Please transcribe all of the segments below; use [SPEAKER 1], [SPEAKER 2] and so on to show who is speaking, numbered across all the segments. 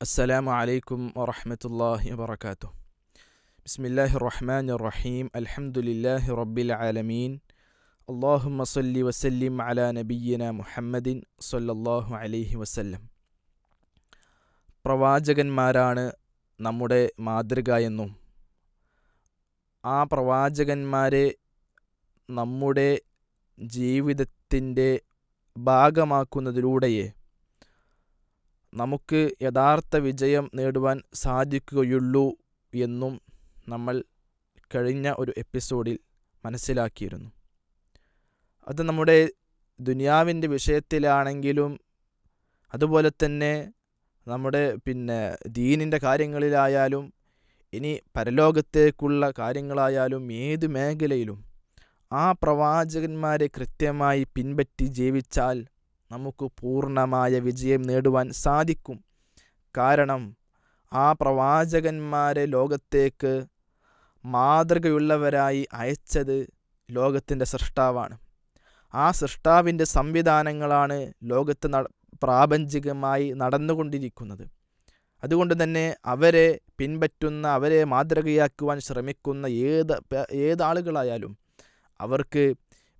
[SPEAKER 1] السلام عليكم ورحمة الله وبركاته بسم الله الرحمن الرحيم الحمد لله رب العالمين اللهم صل وسلم على نبينا محمد صلى الله عليه وسلم പ്രവാചകന്മാരാണ് നമ്മുടെ മാതൃക എന്നും ആ പ്രവാചകന്മാരെ നമ്മുടെ ജീവിതത്തിൻ്റെ ഭാഗമാക്കുന്നതിലൂടെയേ നമുക്ക് യഥാർത്ഥ വിജയം നേടുവാൻ സാധിക്കുകയുള്ളൂ എന്നും നമ്മൾ കഴിഞ്ഞ ഒരു എപ്പിസോഡിൽ മനസ്സിലാക്കിയിരുന്നു. അത് നമ്മുടെ ദുനിയാവിന്റെ വിഷയത്തിലാണെങ്കിലും അതുപോലെ തന്നെ നമ്മുടെ പിന്നെ ദീനിന്റെ കാര്യങ്ങളിലായാലും ഇനി പരലോകത്തേക്കുള്ള കാര്യങ്ങളായാലും ഏത് മേഖലയിലും ആ പ്രവാചകന്മാരെ കൃത്യമായി പിൻപറ്റി ജീവിച്ചാൽ നമുക്ക് പൂർണമായ വിജയം നേടുവാൻ സാധിക്കും. കാരണം ആ പ്രവാചകന്മാരെ ലോകത്തേക്ക് മാതൃകയുള്ളവരായി അയച്ചത് ലോകത്തിന്റെ സൃഷ്ടാവാണ്. ആ സൃഷ്ടാവിന്റെ സംവിധാനങ്ങളാണ് ലോകത്ത് പ്രാപഞ്ചികമായി നടന്നുകൊണ്ടിരിക്കുന്നത്. അതുകൊണ്ട് തന്നെ അവരെ പിൻപറ്റുന്ന അവരെ മാതൃകയാക്കുവാൻ ശ്രമിക്കുന്ന ഏത് ഏതാളുകളായാലും അവർക്ക്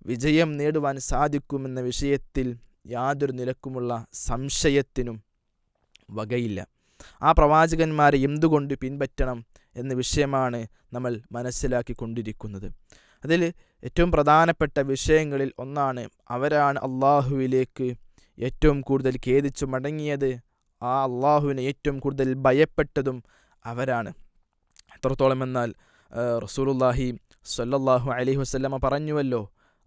[SPEAKER 1] വിജയം നേടുവാൻ സാധിക്കുമെന്ന വിഷയത്തിൽ യാതൊരു നിലക്കുമുള്ള സംശയത്തിനും വകയില്ല. ആ പ്രവാചകന്മാരെ എന്തുകൊണ്ട് പിൻപറ്റണം എന്ന വിഷയമാണ് നമ്മൾ മനസ്സിലാക്കിക്കൊണ്ടിരിക്കുന്നത്. അതിൽ ഏറ്റവും പ്രധാനപ്പെട്ട വിഷയങ്ങളിൽ ഒന്നാണ് അവരാണ് അള്ളാഹുവിലേക്ക് ഏറ്റവും കൂടുതൽ ഖേദിച്ചു മടങ്ങിയത്. ആ അള്ളാഹുവിനെ ഏറ്റവും കൂടുതൽ ഭയപ്പെട്ടതും അവരാണ്. എത്രത്തോളം എന്നാൽ റസൂലുല്ലാഹി സല്ലല്ലാഹു അലൈഹി വസ്ലമ പറഞ്ഞുവല്ലോ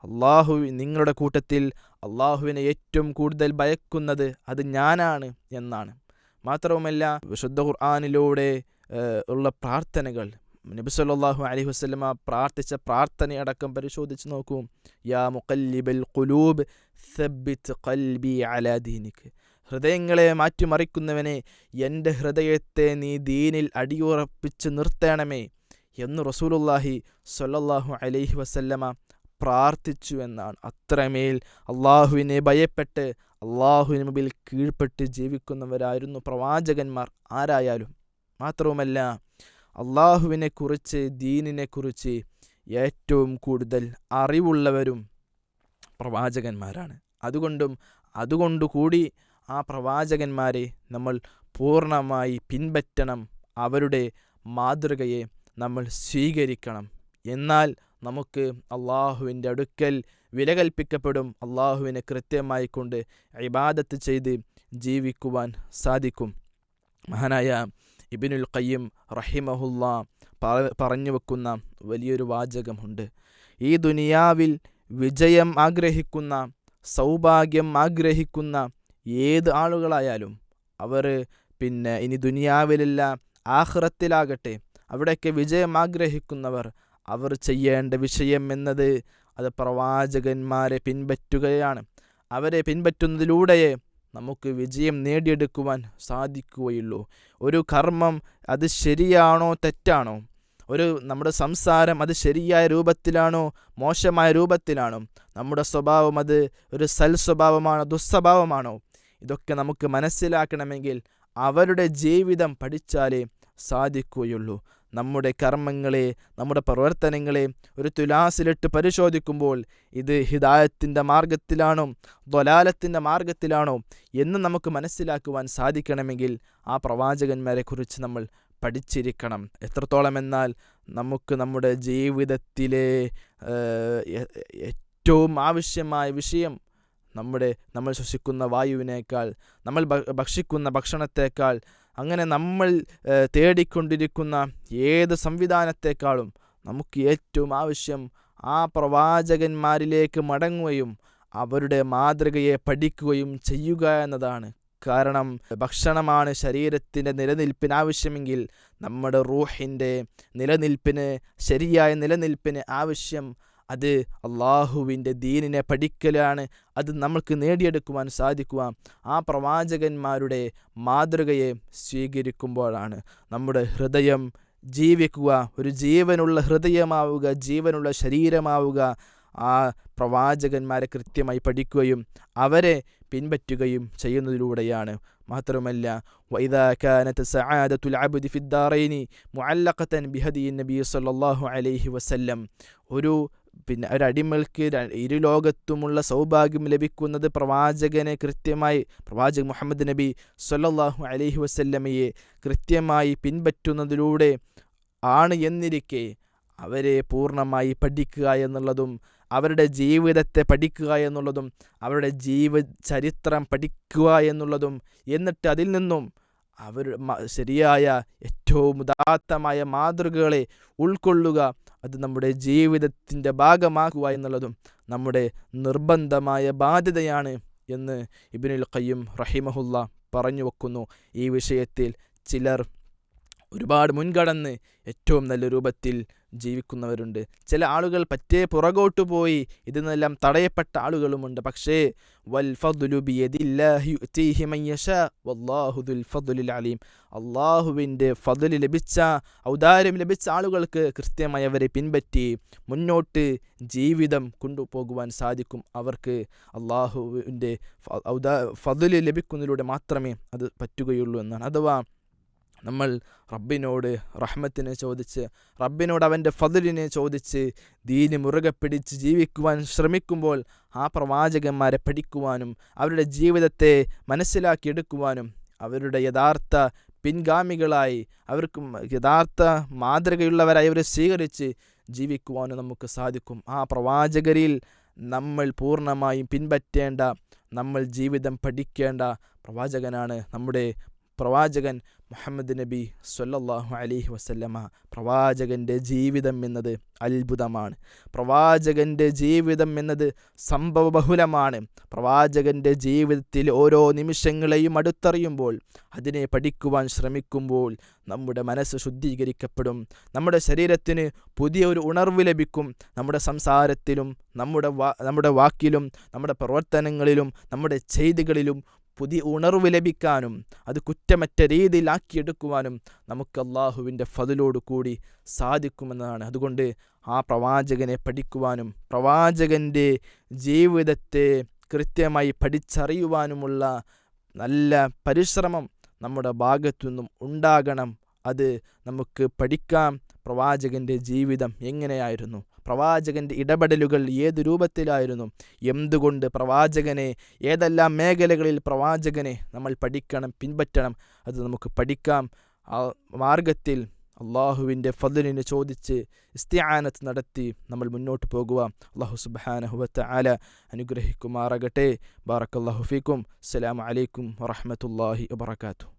[SPEAKER 1] അള്ളാഹു നിങ്ങളുടെ കൂട്ടത്തിൽ അള്ളാഹുവിനെ ഏറ്റവും കൂടുതൽ ഭയക്കുന്നത് അത് ഞാനാണ് എന്നാണ്. മാത്രവുമല്ല വിശുദ്ധ ഖുർആാനിലൂടെ ഉള്ള പ്രാർത്ഥനകൾ നബി സല്ലല്ലാഹു അലൈഹി വസല്ലമ പ്രാർത്ഥിച്ച പ്രാർത്ഥനയടക്കം പരിശോധിച്ച് നോക്കൂ. യാ മുഖല്ലിബൽ ഖുലൂബ് സബ്ബിത്ത് ഖൽബി അലാ ദീനിക്ക് ഹൃദയങ്ങളെ മാറ്റിമറിക്കുന്നവനെ എന്റെ ഹൃദയത്തെ നീ ദീനിൽ അടിയുറപ്പിച്ച് നിർത്തണമേ എന്ന് റസൂലുല്ലാഹി സല്ലല്ലാഹു അലൈഹി വസല്ലമ പ്രാർത്ഥിച്ചു എന്നാണ് അത്രമേൽ അള്ളാഹുവിനെ ഭയപ്പെട്ട് അള്ളാഹുവിന് മുമ്പിൽ കീഴ്പ്പെട്ട് ജീവിക്കുന്നവരായിരുന്നു പ്രവാചകന്മാർ. ആരായാലും. മാത്രവുമല്ല അള്ളാഹുവിനെക്കുറിച്ച് ദീനിനെക്കുറിച്ച് ഏറ്റവും കൂടുതൽ അറിവുള്ളവരും പ്രവാചകന്മാരാണ്. അതുകൊണ്ടും അതുകൊണ്ടുകൂടി ആ പ്രവാചകന്മാരെ നമ്മൾ പൂർണമായി പിൻപറ്റണം. അവരുടെ മാതൃകയെ നമ്മൾ സ്വീകരിക്കണം. എന്നാൽ നമുക്ക് അള്ളാഹുവിന്റെ അടുക്കൽ വില കൽപ്പിക്കപ്പെടും. അള്ളാഹുവിനെ കൃത്യമായി കൊണ്ട് ഇബാദത്ത് ചെയ്ത് ജീവിക്കുവാൻ സാധിക്കും. മഹാനായ ഇബിനുൽ ഖയ്യം റഹിമഹുല്ല പറഞ്ഞു വെക്കുന്ന വലിയൊരു വാചകമുണ്ട്. ഈ ദുനിയാവിൽ വിജയം ആഗ്രഹിക്കുന്ന സൗഭാഗ്യം ആഗ്രഹിക്കുന്ന ഏത് ആളുകളായാലും അവർ പിന്നെ ഇനി ദുനിയാവിലല്ല ആഹ്റത്തിലാകട്ടെ അവിടെയൊക്കെ വിജയം ആഗ്രഹിക്കുന്നവർ അവർ ചെയ്യേണ്ട വിഷയം എന്നത് അത് പ്രവാചകന്മാരെ പിൻപറ്റുകയാണ്. അവരെ പിൻപറ്റുന്നതിലൂടെയേ നമുക്ക് വിജയം നേടിയെടുക്കുവാൻ സാധിക്കുകയുള്ളൂ. ഒരു കർമ്മം അത് ശരിയാണോ തെറ്റാണോ? ഒരു നമ്മുടെ സംസാരം അത് ശരിയായ രൂപത്തിലാണോ? മോശമായ രൂപത്തിലാണോ? നമ്മുടെ സ്വഭാവം അത് ഒരു സൽ സ്വഭാവമാണോ ദുസ്വഭാവമാണോ? ഇതൊക്കെ നമുക്ക് മനസ്സിലാക്കണമെങ്കിൽ അവരുടെ ജീവിതം പഠിച്ചാലേ സാധിക്കുകയുള്ളൂ. നമ്മുടെ കർമ്മങ്ങളെ നമ്മുടെ പ്രവർത്തനങ്ങളെ ഒരു തുലാസിലിട്ട് പരിശോധിക്കുമ്പോൾ ഇത് ഹിദായത്തിന്റെ മാർഗത്തിലാണോ ദ്വലാലത്തിന്റെ മാർഗത്തിലാണോ എന്ന് നമുക്ക് മനസ്സിലാക്കുവാൻ സാധിക്കണമെങ്കിൽ ആ പ്രവാചകന്മാരെക്കുറിച്ച് നമ്മൾ പഠിച്ചിരിക്കണം. എത്രത്തോളം എന്നാൽ നമുക്ക് നമ്മുടെ ജീവിതത്തിലെ ഏറ്റവും ആവശ്യമായ വിഷയം നമ്മുടെ നമ്മൾ ശ്വസിക്കുന്ന വായുവിനേക്കാൾ നമ്മൾ ഭക്ഷിക്കുന്ന ഭക്ഷണത്തേക്കാൾ അങ്ങനെ നമ്മൾ തേടിക്കൊണ്ടിരിക്കുന്ന ഏത് സംവിധാനത്തെക്കാളും നമുക്ക് ഏറ്റവും ആവശ്യം ആ പ്രവാചകന്മാരിലേക്ക് മടങ്ങുകയും അവരുടെ മാതൃകയെ പഠിക്കുകയും ചെയ്യുക എന്നതാണ്. കാരണം ഭക്ഷണമാണ് ശരീരത്തിന്റെ നിലനിൽപ്പിന് ആവശ്യമെങ്കിൽ നമ്മുടെ റൂഹിന്റെ നിലനിൽപ്പിന് ശരിയായ നിലനിൽപ്പിന് ആവശ്യം അത് അള്ളാഹുവിൻ്റെ ദീനിനെ പഠിക്കലാണ് അത് നമ്മൾക്ക് നേടിയെടുക്കുവാൻ സാധിക്കുക ആ പ്രവാചകന്മാരുടെ മാതൃകയെ സ്വീകരിക്കുമ്പോഴാണ് നമ്മുടെ ഹൃദയം ജീവിക്കുക ഒരു ജീവനുള്ള ഹൃദയമാവുക ജീവനുള്ള ശരീരമാവുക ആ പ്രവാചകന്മാരെ കൃത്യമായി പഠിക്കുകയും അവരെ പിൻപറ്റുകയും ചെയ്യുന്നതിലൂടെയാണ് മാത്രമല്ല وإذا كانت سعادة العبد في الدارين معلقة بهدي النبي صلى الله عليه وسلم ഒരു പിന്നെ ഒരു അടിമൾക്ക് ഇരു ലോകത്തുമുള്ള സൗഭാഗ്യം ലഭിക്കുന്നത് പ്രവാചകനെ കൃത്യമായി പ്രവാചകൻ മുഹമ്മദ് നബി സൊല്ലാഹു അലഹി വസല്ലമയെ കൃത്യമായി പിൻപറ്റുന്നതിലൂടെ ആണ് എന്നിരിക്കെ അവരെ പൂർണമായി പഠിക്കുക എന്നുള്ളതും അവരുടെ ജീവിതത്തെ പഠിക്കുക എന്നുള്ളതും അവരുടെ ജീവ ചരിത്രം പഠിക്കുക എന്നുള്ളതും എന്നിട്ട് അതിൽ നിന്നും അവർ ശരിയായ ഏറ്റവും ഉദാത്തമായ മാതൃകകളെ ഉൾക്കൊള്ളുക അത് നമ്മുടെ ജീവിതത്തിന്റെ ഭാഗമാക്കുക എന്നുള്ളതും നമ്മുടെ നിർബന്ധമായ ബാധ്യതയാണ് എന്ന് ഇബിനുൽ ഖയ്യും റഹിമഹുല്ല പറഞ്ഞു വെക്കുന്നു. ഈ വിഷയത്തിൽ ചിലർ ഒരുപാട് മുൻകടന്ന് ഏറ്റവും നല്ല രൂപത്തിൽ ജീവിക്കുന്നവരുണ്ട്. ചില ആളുകൾ പറ്റേ പുറകോട്ട് പോയി ഇതിൽ നിന്നെല്ലാം തടയപ്പെട്ട ആളുകളുമുണ്ട്. പക്ഷേ വൽ അലീം. അള്ളാഹുവിന്റെ ഫതുൽ ലഭിച്ച ഔദാര്യം ലഭിച്ച ആളുകൾക്ക് കൃത്യമായി അവരെ പിൻപറ്റി മുന്നോട്ട് ജീവിതം കൊണ്ടുപോകുവാൻ സാധിക്കും. അവർക്ക് അള്ളാഹുവിന്റെ ഫതുൽ ലഭിക്കുന്നതിലൂടെ മാത്രമേ അത് പറ്റുകയുള്ളൂ എന്നാണ്. അഥവാ നമ്മൾ റബ്ബിനോട് റഹ്മത്തിനെ ചോദിച്ച് റബ്ബിനോട് അവന്റെ ഫതിലിനെ ചോദിച്ച് ദീന് മുറുകെ പിടിച്ച് ജീവിക്കുവാൻ ശ്രമിക്കുമ്പോൾ ആ പ്രവാചകന്മാരെ പഠിക്കുവാനും അവരുടെ ജീവിതത്തെ മനസ്സിലാക്കിയെടുക്കുവാനും അവരുടെ യഥാർത്ഥ പിൻഗാമികളായി അവർക്ക് യഥാർത്ഥ മാതൃകയുള്ളവരായി അവരെ സ്വീകരിച്ച് ജീവിക്കുവാനും നമുക്ക് സാധിക്കും. ആ പ്രവാചകരിൽ നമ്മൾ പൂർണമായും പിൻപറ്റേണ്ട നമ്മൾ ജീവിതം പഠിക്കേണ്ട പ്രവാചകനാണ് നമ്മുടെ പ്രവാചകൻ മുഹമ്മദ് നബി സൊല്ലാഹു അലൈഹി വസല്ലമ പ്രവാചകന്റെ ജീവിതം എന്നത് അത്ഭുതമാണ്. പ്രവാചകന്റെ ജീവിതം എന്നത് സംഭവബഹുലമാണ് പ്രവാചകന്റെ ജീവിതത്തിൽ ഓരോ നിമിഷങ്ങളെയും അടുത്തറിയുമ്പോൾ അതിനെ പഠിക്കുവാൻ ശ്രമിക്കുമ്പോൾ നമ്മുടെ മനസ്സ് ശുദ്ധീകരിക്കപ്പെടും. നമ്മുടെ ശരീരത്തിന് പുതിയൊരു ഉണർവ് ലഭിക്കും. നമ്മുടെ സംസാരത്തിലും നമ്മുടെ നമ്മുടെ വാക്കിലും നമ്മുടെ പ്രവർത്തനങ്ങളിലും നമ്മുടെ ചെയ്തികളിലും പുതിയ ഉണർവ് ലഭിക്കാനും അത് കുറ്റമറ്റ രീതിയിലാക്കിയെടുക്കുവാനും നമുക്ക് അള്ളാഹുവിന്റെ ഫതിലോട് കൂടി സാധിക്കുമെന്നതാണ്. അതുകൊണ്ട് ആ പ്രവാചകനെ പഠിക്കുവാനും പ്രവാചകന്റെ ജീവിതത്തെ കൃത്യമായി പഠിച്ചറിയുവാനുമുള്ള നല്ല പരിശ്രമം നമ്മുടെ ഭാഗത്തു നിന്നും ഉണ്ടാകണം. അത് നമുക്ക് പഠിക്കാം. പ്രവാചകന്റെ ജീവിതം എങ്ങനെയായിരുന്നു? പ്രവാചകന്റെ ഇടപെടലുകൾ ഏത് രൂപത്തിലായിരുന്നു? എന്തുകൊണ്ട് പ്രവാചകനെ ഏതെല്ലാം മേഖലകളിൽ പ്രവാചകനെ നമ്മൾ പഠിക്കണം പിൻപറ്റണം അത് നമുക്ക് പഠിക്കാം? ആ മാർഗത്തിൽ അള്ളാഹുവിന്റെ ഫതിലിന് ചോദിച്ച് ഇസ്തിയാനത്ത് നടത്തി നമ്മൾ മുന്നോട്ട് പോകുക അള്ളാഹു സുബാനഹുവത്ത് ആല അനുഗ്രഹിക്കുമാറാകട്ടെ. ബാറക്കല്ലാഹു ഫീക്കും. അസ്സലാമു അലൈക്കും വറഹമത്തല്ലാഹി വബർക്കാത്തു